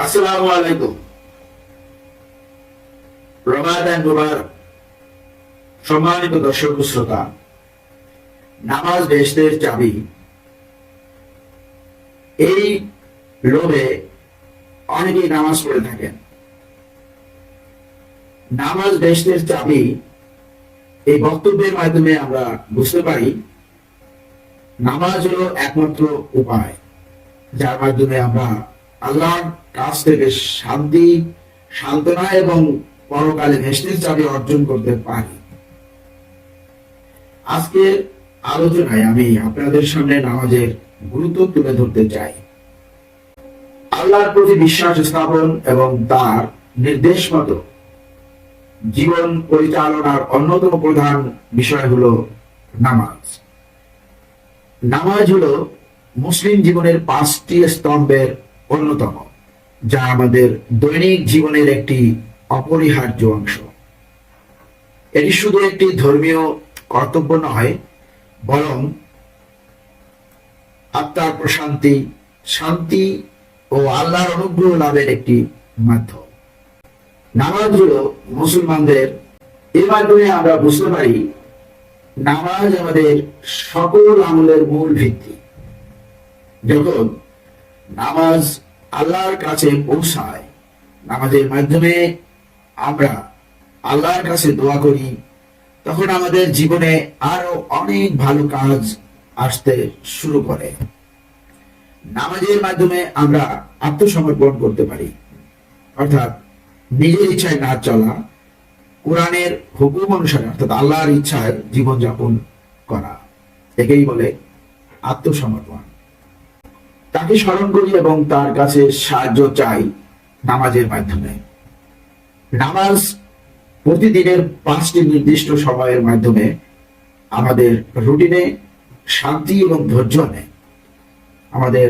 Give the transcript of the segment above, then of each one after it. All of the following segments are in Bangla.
আসসালামু আলাইকুম। রমাদান মুবারক। সম্মানিত দর্শক শ্রোতা, নামাজ বেহেশতের চাবি। এই লোভে অনেকেই নামাজ পড়ে থাকেন। নামাজ বেহেশতের চাবি এই বক্তব্যের মাধ্যমে আমরা বুঝতে পারি, নামাজ হলো একমাত্র উপায়, যার মাধ্যমে আমরা আল্লাহর কাছ থেকে শান্তি, সান্ত্বনা এবং পরকালে ভেস্টের চাবি অর্জন করতে পারি। আজকের আলোচনায় আমি আপনাদের সামনে নামাজের গুরুত্ব তুলে ধরতে চাই। আল্লাহর প্রতি বিশ্বাস স্থাপন এবং তার নির্দেশ মতো জীবন পরিচালনার অন্যতম প্রধান বিষয় হলো নামাজ। নামাজ হলো মুসলিম জীবনের পাঁচটি স্তম্ভের অন্যতম, যা আমাদের দৈনিক জীবনের একটি অপরিহার্য অংশ। এটি শুধু একটি ধর্মীয় কর্তব্য নয়, বরং আত্মার প্রশান্তি, শান্তি ও আল্লাহর অনুগ্রহ লাভের একটি মাধ্যম। নামাজ হলো মুসলমানদের এর মাধ্যমে আমরা বুঝতে পারি, নামাজ আমাদের সকল আমলের মূল ভিত্তি। যখন নামাজ আল্লাহর কাছে পৌঁছায়। নামাজের মাধ্যমে আমরা আল্লাহর কাছে দোয়া করি। তখন আমাদের জীবনে আরও অনেক ভালো কাজ আসতে শুরু করে। নামাজের মাধ্যমে আমরা আত্মসমর্পণ করতে পারি। অর্থাৎ নিজের ইচ্ছায় না চলা, কোরআনের হুকুম অনুসারে, অর্থাৎ আল্লাহর ইচ্ছায় জীবনযাপন করা। একেই বলে আত্মসমর্পণ। তাকে স্মরণ করি এবং তার কাছে সাহায্য চাই নামাজের মাধ্যমে। নামাজ প্রতিদিনের পাঁচটি নির্দিষ্ট সময়ের মাধ্যমে আমাদের রুটিনে শান্তি এবং ধৈর্য আমাদের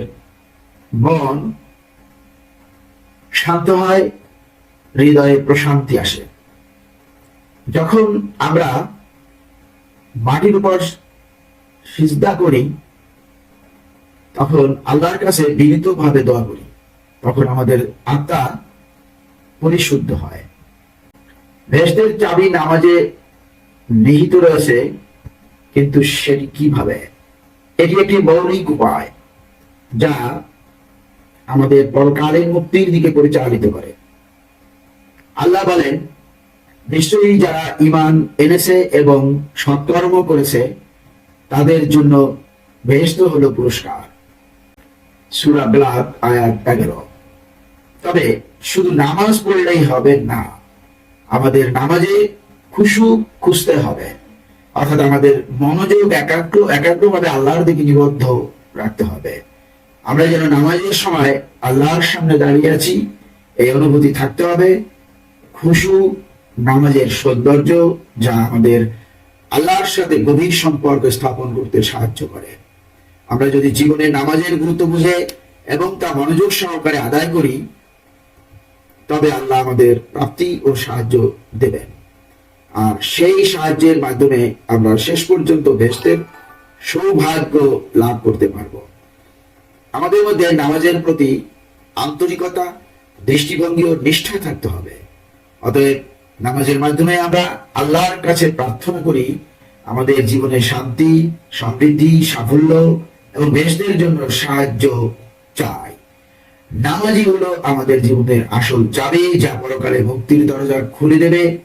মন শান্ত হয়, হৃদয়ে প্রশান্তি আসে। যখন আমরা মাটির উপর সিজদা করি তখন আল্লাহর কাছে বিনীত ভাবে দোয়া করি। তখন আমাদের আত্মা পরিশুদ্ধ হয়। ভেস্টের চাবি নামাজে নিহিত রয়েছে, কিন্তু সেটি কীভাবে? এটি একটি মৌলিক উপায় যা আমাদের পরকালীন মুক্তির দিকে পরিচালিত করে। আল্লাহ বলেন, নিশ্চয়ই যারা ইমান এনেছে এবং সৎকর্ম করেছে, তাদের জন্য বেহেস্ত হলো পুরস্কার। সুরা ব্লাদ আয়াত এগারো। তবে শুধু নামাজ পড়লেই হবে না, আমাদের নামাজে খুশু খুঁজতে হবে। অর্থাৎ আমাদের মনোযোগ একাগ্র, একাগ্রভাবে আল্লাহর দিকে নিবদ্ধ রাখতে হবে। আমরা যেন নামাজের সময় আল্লাহর সামনে দাঁড়িয়ে আছি, এই অনুভূতি থাকতে হবে। খুশু নামাজের সৌন্দর্য যা আমাদের আল্লাহর সাথে গভীর সম্পর্ক স্থাপন করতে সাহায্য করে। আমরা যদি জীবনে নামাজের গুরুত্ব বুঝে এবং তা মনোযোগ সহকারে আদায় করি, তবে আল্লাহ আমাদের প্রাপ্তি ও সাহায্য দেবেন। আর সেই সাহায্যের মাধ্যমে আমরা শেষ পর্যন্ত ভেস্তের সৌভাগ্য লাভ করতে পারব। আমাদের মধ্যে নামাজের প্রতি আন্তরিকতা, দৃষ্টিভঙ্গি ও নিষ্ঠা থাকতে হবে। অতএব নামাজের মাধ্যমে আমরা আল্লাহর কাছে প্রার্থনা করি, আমাদের জীবনে শান্তি, সমৃদ্ধি, সাফল্য এবং বেশদের জন্য সাহায্য চাই। নামাজই হলো আমাদের জীবনের আসল চাবি, যা পরকালে মুক্তির দরজা খুলে দেবে।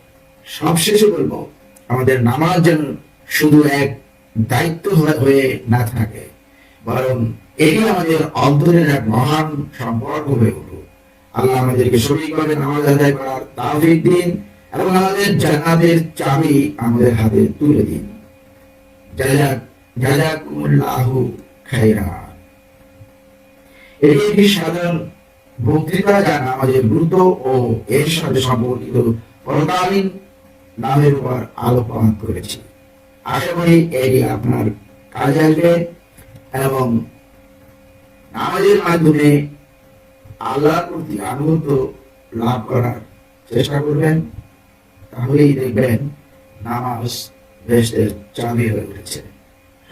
সবশেষে বলব, আমাদের নামাজ যেন শুধু এক দায়িত্ব হয়ে- না থাকে, বরং এটি আমাদের অন্তরের এক মহান সম্পর্ক হয়ে উঠুক। আল্লাহ আমাদেরকে সঠিকভাবে নামাজ আদায় করার তাওফিক দিন এবং আমাদের জান্নাতের চাবি আমাদের হাতে তুলে দিন। জাজাক জাজাকুমুল্লাহু। একটি সাধারণ বক্তৃতা যা নামাজের গুরুত্ব ও এর সাথে সম্পর্কিত পরকালীন নামের উপর আলোকপাত করেছি। আশা করি এটি আপনার কাজে আসবে এবং নামাজের মাধ্যমে আল্লাহর প্রতি আনুগত্য লাভ করার চেষ্টা করবেন। তাহলেই দেখবেন নামাজ বেশের চাবি হয়ে উঠেছে।